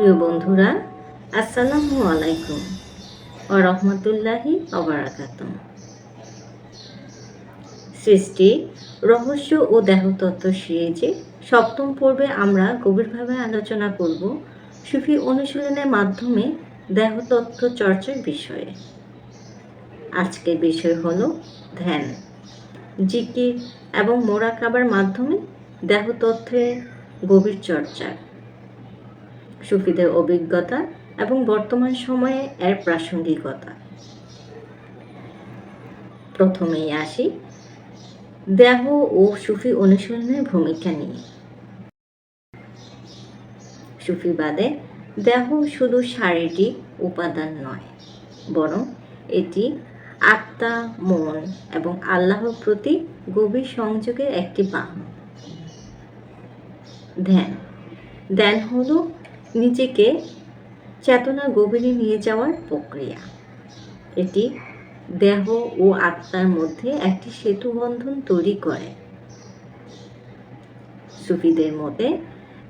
প্রিয় বন্ধুরা, আসসালামু আলাইকুম ও রহমতুল্লাহি অবরাকাতুম সৃষ্টি, রহস্য ও দেহতত্ত্ব সিরিজে সপ্তম পর্বে আমরা গভীরভাবে আলোচনা করব সুফি অনুশীলনের মাধ্যমে দেহতত্ত্ব চর্চার বিষয়ে। আজকের বিষয় হলো ধ্যান, জিকির এবং মোরাকাবার মাধ্যমে দেহতত্ত্বের গভীর চর্চা। সুফিদের অভিজ্ঞতা এবং বর্তমান সময়ে এর প্রাসঙ্গিকতা। প্রথমেই আসি দেহ ও সুফি অনুশীলনের ভূমিকা নিয়ে। সুফিবাদে দেহ শুধু শারীরিক উপাদান নয়, বরং এটি আত্মা, মন এবং আল্লাহর প্রতি গভীর সংযোগের একটি বাহন। ধ্যান। ধ্যান হলো নিজেকে চেতনা গভীরে নিয়ে যাওয়ার প্রক্রিয়া। এটি দেহ ও আত্মার মধ্যে একটি সেতু বন্ধন তৈরি করে। সুফিদের মতে,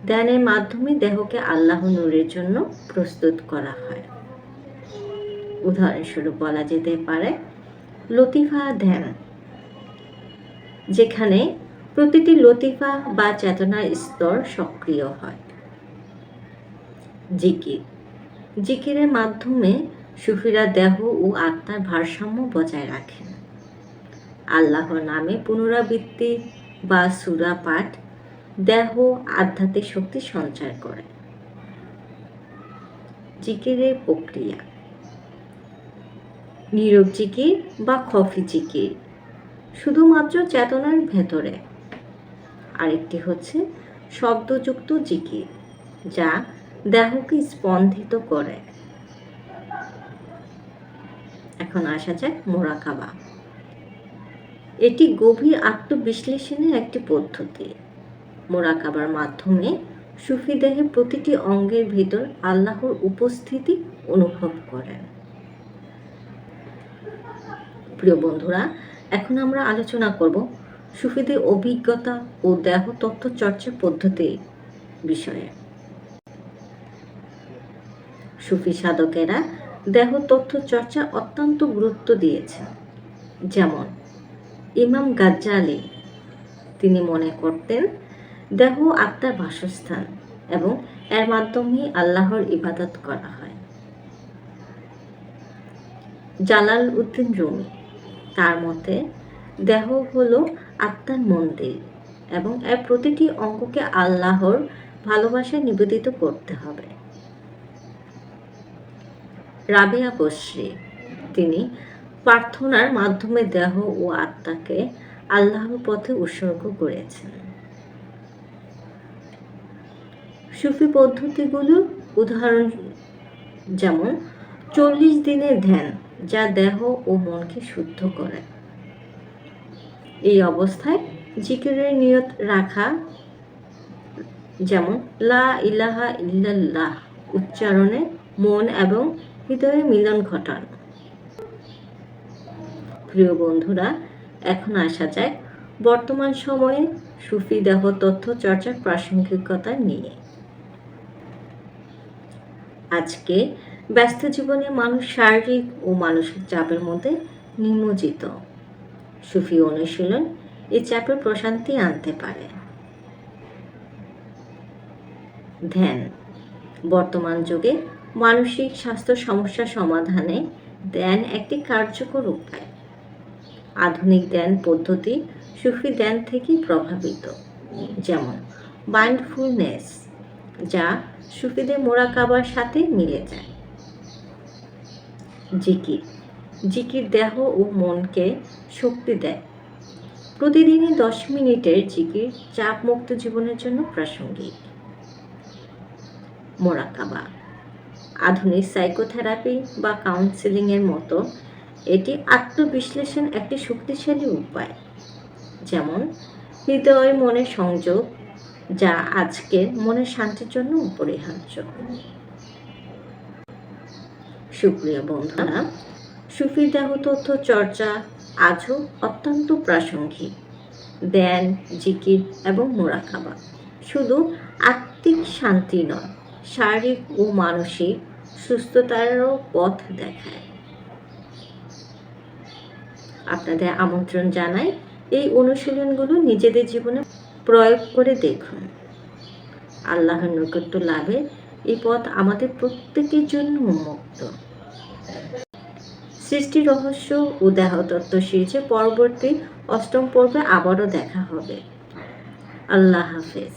ধ্যানের মাধ্যমে দেহকে আল্লাহ নূরের জন্য প্রস্তুত করা হয়। উদাহরণস্বরূপ বলা যেতে পারে, লতিফা ধ্যান, যেখানে প্রতিটি লতিফা বা চেতনার স্তর সক্রিয় হয়। জিকির। জিকিরের মাধ্যমে সুফিরা দেহ ও আত্মার ভারসাম্য বজায় রাখেন। আল্লাহর নামে পুনরাবৃত্তি বা সুরা পাঠ দেহ আধ্যাত্মিক শক্তি সঞ্চার করে। জিকিরের প্রক্রিয়া। নীরব জিকির বা খফি জিকির, শুধুমাত্র চেতনার ভেতরে। আরেকটি হচ্ছে শব্দযুক্ত জিকির, যা দেহকে স্পন্দিত করে। এখন আসা যাক মোরাকাবা। এটি গভীর আত্মবিশ্লেষণের একটি পদ্ধতি। মোরাকাবার মাধ্যমে সুফি দেহে প্রতিটি অঙ্গের ভিতর আল্লাহর উপস্থিতি অনুভব করেন। প্রিয় বন্ধুরা, এখন আমরা আলোচনা করব সুফিদের অভিজ্ঞতা ও দেহ তথ্য চর্চা পদ্ধতি বিষয়ে। সুফি সাধকেরা দেহ তথ্য চর্চা অত্যন্ত গুরুত্ব দিয়েছেন। যেমন, ইমাম গাজ্জালি, তিনি মনে করতেন, দেহ আত্মার বাসস্থান এবং এর মাধ্যমে আল্লাহর ইবাদত করা হয়। জালাল উদ্দিন রুমি, তার মতে, দেহ হলো আত্মার মন্দির এবং এর প্রতিটি অঙ্গকে আল্লাহর ভালোবাসায় নিবেদিত করতে হবে। রাবিয়া বশ্রী তিনি প্রার্থনার মাধ্যমে দেহ ও আত্মাকে আল্লাহর পথে উৎসর্গ করেছেন। সুফি পদ্ধতিগুলোর উদাহরণ যেমন, চল্লিশ দিনের ধ্যান যা দেহ ও মনকে শুদ্ধ করে। এই অবস্থায় জিকিরের নিয়ত রাখা যেমন, লা ইলাহা ইল্লাল্লাহ উচ্চারণে মন এবং হৃদয়ে মিলন ঘটান। প্রিয় বন্ধুরা, এখন আসা যায় বর্তমান সময়ে সুফি দেহ তথ্য চর্চার প্রাসঙ্গিকতা নিয়ে। আজকে ব্যস্ত জীবনে মানুষ শারীরিক ও মানসিক চাপের মধ্যে নিমজ্জিত। সুফি অনুশীলন এই চাপে প্রশান্তি আনতে পারে। ধ্যান, বর্তমান যুগে মানসিক স্বাস্থ্য সমস্যা সমাধানে ধ্যান একটি কার্যকর উপায়। আধুনিক ধ্যান পদ্ধতি সুফি ধ্যান থেকে প্রভাবিত। যেমন মাইন্ডফুলনেস যা সুফিদের মোরাকাবার সাথে মিলে যায়। জিকির জিকির দেহ ও মনকে শক্তি দেয়। প্রতিদিনই দশ মিনিটের জিকির চাপমুক্ত জীবনের জন্য প্রাসঙ্গিক। মোরাকাবা আধুনিক সাইকোথেরাপি বা কাউন্সেলিংয়ের মতো এটি আত্মবিশ্লেষণ একটি শক্তিশালী উপায়। যেমন হৃদয়, মনের সংযোগ, যা আজকের মনের শান্তির জন্য অপরিহার্য। সুপ্রিয় বন্ধুরা সুফি দেহ তথ্য চর্চা আজও অত্যন্ত প্রাসঙ্গিক। ধ্যান, জিকির এবং মোরাকাবা শুধু আত্মিক শান্তি নয় শারীরিক ও মানসিক সুস্থতারও পথ দেখায়। আপনাদের আমন্ত্রণ জানাই এই অনুশীলনগুলো নিজেদের জীবনে প্রয়োগ করে দেখুন। আল্লাহর নৈকট্য লাভে এই পথ আমাদের প্রত্যেকের জন্য উন্মুক্ত। সৃষ্টি রহস্য ও দেহতত্ত্ব সিরিজে পরবর্তী অষ্টম পর্বে আবারও দেখা হবে। আল্লাহ হাফেজ।